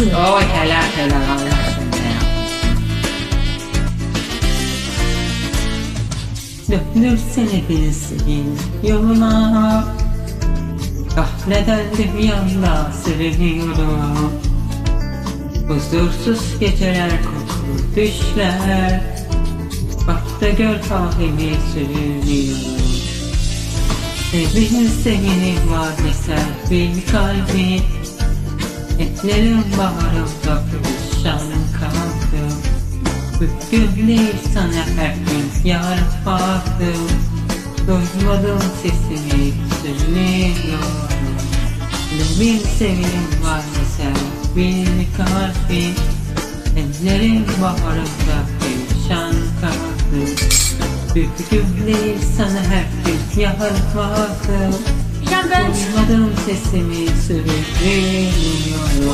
Oy helal helal Allah ya. Döndürsene bilsin yoluna Ah neden dünyamda sürünüyorum Huzursuz geceler kokulu düşler. Bak da gör halimi sürünüyorum Sevdiğin var mesela bir kalbi. Etlerim bağrımda perişanım kaldım Bugün değil sana her gün yar baktım Duymadım sesini söylüyorum Bir sevgilim var mesela bir kalbi. Ellerim bağrımda Bugün değil sana her gün yar baktım Ya ben Duymadım sesimi söylüyorum